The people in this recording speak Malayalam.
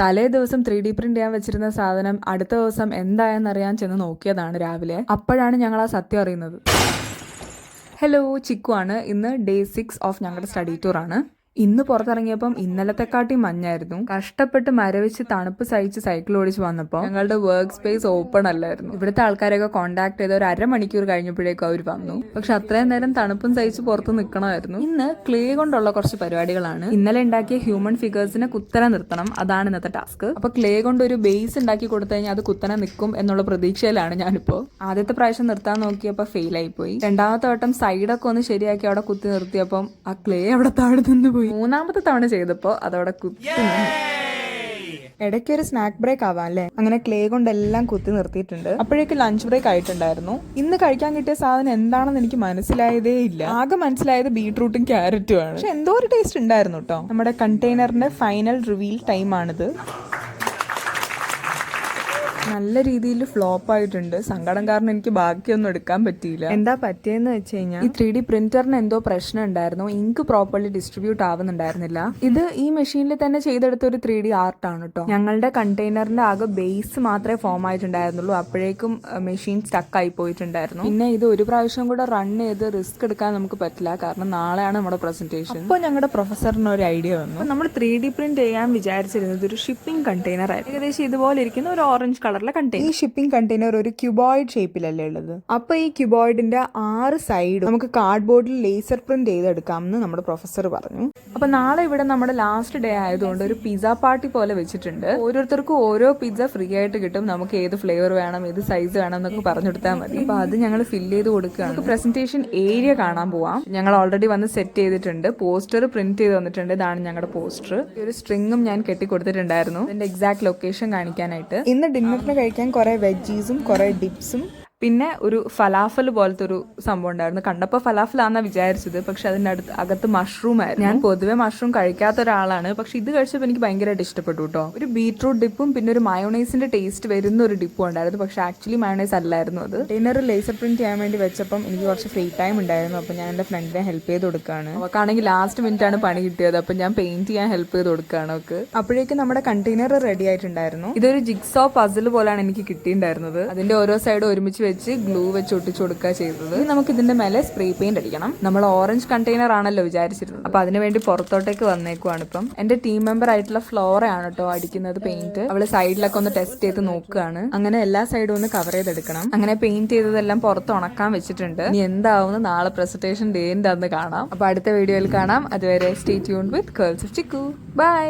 തലേ ദിവസം ത്രീ ഡി പ്രിന്റ് ചെയ്യാൻ വെച്ചിരുന്ന സാധനം അടുത്ത ദിവസം എന്തായെന്നറിയാൻ ചെന്ന് നോക്കിയതാണ് രാവിലെ. അപ്പോഴാണ് ഞങ്ങൾ ആ സത്യം അറിയുന്നത്. ഹലോ ചിക്കു ആണ്. ഇന്ന് ഡേ സിക്സ് ഓഫ് ഞങ്ങളുടെ സ്റ്റഡി ടൂർ ആണ്. ഇന്ന് പുറത്തിറങ്ങിയപ്പം ഇന്നലത്തെക്കാട്ടി മഞ്ഞായിരുന്നു. കഷ്ടപ്പെട്ട് മരവിച്ച് തണുപ്പ് സഹിച്ച് സൈക്കിൾ ഓടിച്ച് വന്നപ്പോൾ ഞങ്ങളുടെ വർക്ക് സ്പേസ് ഓപ്പൺ അല്ലായിരുന്നു. ഇവിടുത്തെ ആൾക്കാരൊക്കെ കോൺടാക്ട് ചെയ്ത് ഒരു അരമണിക്കൂർ കഴിഞ്ഞപ്പോഴേക്കും അവർ വന്നു. പക്ഷെ അത്രയും നേരം തണുപ്പും സഹിച്ച് പുറത്ത് നിൽക്കണമായിരുന്നു ഇന്ന് ക്ലേ കൊണ്ടുള്ള കുറച്ച് പരിപാടികളാണ്. ഇന്നലെ ഉണ്ടാക്കിയ ഹ്യൂമൻ ഫിഗേഴ്സിനെ കുത്തനെ നിർത്തണം. അതാണ് ഇന്നത്തെ ടാസ്ക് അപ്പൊ ക്ലേ കൊണ്ട് ഒരു ബേസ് ഉണ്ടാക്കി കൊടുത്തു കഴിഞ്ഞാൽ അത് കുത്തനെ നിൽക്കും എന്നുള്ള പ്രതീക്ഷയിലാണ് ഞാനിപ്പോ. ആദ്യത്തെ പ്രാവശ്യം നിർത്താൻ നോക്കിയപ്പോൾ ഫെയിൽ ആയി പോയി രണ്ടാമത്തെ വട്ടം സൈഡൊക്കെ ഒന്ന് ശരിയാക്കി അവിടെ കുത്തി നിർത്തിയപ്പം ആ ക്ലേ അവിടെ താഴെ നിന്ന് പോയി. മൂന്നാമത്തെ തവണ ചെയ്തപ്പോൾ അതവിടെ കുത്തി. ഇടയ്ക്ക് ഒരു സ്നാക്ക് ബ്രേക്ക് ആവാം അല്ലേ? അങ്ങനെ ക്ലേ കൊണ്ട് എല്ലാം കുത്തി നിർത്തിയിട്ടുണ്ട്. അപ്പോഴേക്ക് ലഞ്ച് ബ്രേക്ക് ആയിട്ടുണ്ടായിരുന്നു. ഇന്ന് കഴിക്കാൻ കിട്ടിയ സാധനം എന്താണെന്ന് എനിക്ക് മനസ്സിലായതേ ഇല്ല. ആകെ മനസ്സിലായത് ബീട്രൂട്ടും ക്യാരറ്റും ആണ്. പക്ഷെ എന്തോ ഒരു ടേസ്റ്റ് ഉണ്ടായിരുന്നു കേട്ടോ നമ്മുടെ കണ്ടെയ്നറിന്റെ ഫൈനൽ റിവീൽ ടൈം ആണിത്. നല്ല രീതിയിൽ ഫ്ലോപ്പ് ആയിട്ടുണ്ട്. സങ്കടം കാരണം എനിക്ക് ബാക്കിയൊന്നും എടുക്കാൻ പറ്റിയില്ല. എന്താ പറ്റിയെന്ന് വെച്ച് കഴിഞ്ഞാൽ ഈ ത്രീ ഡി പ്രിന്ററിന് എന്തോ പ്രശ്നം ഉണ്ടായിരുന്നു. ഇങ്ക് പ്രോപ്പർലി ഡിസ്ട്രിബ്യൂട്ട് ആവുന്നുണ്ടായിരുന്നില്ല. ഇത് ഈ മെഷീനിൽ തന്നെ ചെയ്തെടുത്ത ഒരു ത്രീ ഡി ആർട്ടാണ് കേട്ടോ ഞങ്ങളുടെ കണ്ടെയ്നറിന്റെ ആകെ ബേസ് മാത്രമേ ഫോം ആയിട്ടുണ്ടായിരുന്നുള്ളൂ. അപ്പോഴേക്കും മെഷീൻ സ്റ്റക്ക് ആയി പോയിട്ടുണ്ടായിരുന്നു. പിന്നെ ഇത് ഒരു പ്രാവശ്യം കൂടെ റൺ ചെയ്ത് റിസ്ക് എടുക്കാൻ നമുക്ക് പറ്റില്ല. കാരണം നാളെയാണ് നമ്മുടെ പ്രസന്റേഷൻ അപ്പോൾ ഞങ്ങളുടെ പ്രൊഫസറിന് ഒരു ഐഡിയ വന്നു. നമ്മൾ ത്രീ ഡി പ്രിന്റ് ചെയ്യാൻ വിചാരിച്ചിരുന്നത് ഒരു ഷിപ്പിംഗ് കണ്ടെയ്നർ ആയിരുന്നു. ഏകദേശം ഇതുപോലെ ഇരിക്കുന്ന ഒരു ഓറഞ്ച് കളറിലെ കണ്ടെയ്നർ ഈ ഷിപ്പിംഗ് കണ്ടെയ്നർ ഒരു ക്യൂബോയിഡ് ഷേപ്പിലല്ലേ ഉള്ളത്? അപ്പൊ ഈ ക്യൂബോയിഡിന്റെ ആറ് സൈഡ് നമുക്ക് കാർഡ്ബോർഡിൽ ലേസർ പ്രിന്റ് ചെയ്തെടുക്കാമെന്ന് നമ്മുടെ പ്രൊഫസർ പറഞ്ഞു. അപ്പൊ നാളെ ഇവിടെ നമ്മുടെ ലാസ്റ്റ് ഡേ ആയതുകൊണ്ട് ഒരു പിസ്സ പാർട്ടി പോലെ വെച്ചിട്ടുണ്ട്. ഓരോരുത്തർക്കും ഓരോ പിസ്സ ഫ്രീ ആയിട്ട് കിട്ടും. നമുക്ക് ഏത് ഫ്ലേവർ വേണം ഏത് സൈസ് വേണം എന്നൊക്കെ പറഞ്ഞു കൊടുത്താൽ മതി. അപ്പൊ അത് ഞങ്ങൾ ഫില്ല് ചെയ്ത് കൊടുക്കുകയാണ്. നമുക്ക് പ്രസന്റേഷൻ ഏരിയ കാണാൻ പോവാം. ഞങ്ങൾ ഓൾറെഡി വന്ന് സെറ്റ് ചെയ്തിട്ടുണ്ട്. പോസ്റ്റർ പ്രിന്റ് ചെയ്ത് വന്നിട്ടുണ്ട് ഇതാണ് ഞങ്ങളുടെ പോസ്റ്റർ ഒരു സ്ട്രിങ്ങും ഞാൻ കെട്ടി കൊടുത്തിട്ടുണ്ടായിരുന്നു എന്റെ എക്സാക്ട് ലൊക്കേഷൻ കാണിക്കാനായിട്ട്. ഇന്ന് ഡിന്നറിന് കഴിക്കാൻ കുറേ വെജീസും കുറേ ഡിപ്സും പിന്നെ ഒരു ഫലാഫൽ പോലത്തെ ഒരു സംഭവം ഉണ്ടായിരുന്നു. കണ്ടപ്പോൾ ഫലാഫലാന്നാ വിചാരിച്ചത്. പക്ഷെ അതിന്റെ അടുത്ത് അകത്ത് മഷ്റൂം ആയിരുന്നു. ഞാൻ പൊതുവെ മഷ്റൂം കഴിക്കാത്ത ഒരാളാണ്. പക്ഷെ ഇത് കഴിച്ചപ്പോൾ എനിക്ക് ഭയങ്കരമായിട്ട് ഇഷ്ടപ്പെട്ടു കേട്ടോ. ഒരു ബീട്രൂട്ട് ഡിപ്പും പിന്നെ ഒരു മയോണൈസിന്റെ ടേസ്റ്റ് വരുന്ന ഒരു ഡിപ്പും ഉണ്ടായിരുന്നു. പക്ഷെ ആക്ച്വലി മയോണൈസ് അല്ലായിരുന്നു അത്. ഡിന്നർ ലേസർ പ്രിന്റ് ചെയ്യാൻ വേണ്ടി വെച്ചപ്പം എനിക്ക് കുറച്ച് ഫ്രീ ടൈം ഉണ്ടായിരുന്നു. അപ്പോൾ ഞാൻ എന്റെ ഫ്രണ്ടിനെ ഹെൽപ്പ് ചെയ്ത് കൊടുക്കുകയാണ്. അവക്കാണെങ്കിൽ ലാസ്റ്റ് മിനിറ്റ് ആണ് പണി കിട്ടിയത്. അപ്പം ഞാൻ പെയിന്റ് ചെയ്യാൻ ഹെൽപ്പ് ചെയ്ത് കൊടുക്കുകയാണ് അവർക്ക് അപ്പോഴേക്കും നമ്മുടെ കണ്ടെയ്നർ റെഡി ആയിട്ടുണ്ടായിരുന്നു. ഇതൊരു ജിഗ്സോ പസിൽ പോലാണ് എനിക്ക് കിട്ടിയിട്ടുണ്ടായിരുന്നത്. അതിന്റെ ഓരോ സൈഡ് ഒരുമിച്ച് വെച്ച് ഗ്ലൂ വെച്ച് ഒട്ടിച്ചു കൊടുക്കുക ചെയ്തത്. ഇനി നമുക്ക് ഇതിന്റെ മേലെ സ്പ്രേ പെയിന്റ് അടിക്കണം. നമ്മൾ ഓറഞ്ച് കണ്ടെയ്നർ ആണല്ലോ വിചാരിച്ചിരുന്നത്. അപ്പൊ അതിനുവേണ്ടി പുറത്തോട്ടേക്ക് വന്നേക്കുവാണ് ഇപ്പം. എന്റെ ടീം മെമ്പർ ആയിട്ടുള്ള ഫ്ലോറ ആണ് കേട്ടോ അടിക്കുന്നത് പെയിന്റ് അവൾ സൈഡിലൊക്കെ ഒന്ന് ടെസ്റ്റ് ചെയ്ത് നോക്കുകയാണ് അങ്ങനെ എല്ലാ സൈഡും ഒന്ന് കവർ ചെയ്തെടുക്കണം. അങ്ങനെ പെയിന്റ് ചെയ്തതെല്ലാം പുറത്ത് ഉണക്കാൻ വെച്ചിട്ടുണ്ട്. ഇനി എന്താവുന്ന? നാളെ പ്രസന്റേഷൻ ഡേ എന്താന്ന് കാണാം. അപ്പൊ അടുത്ത വീഡിയോയിൽ കാണാം. അതുവരെ stay tune with girls of Chikku bye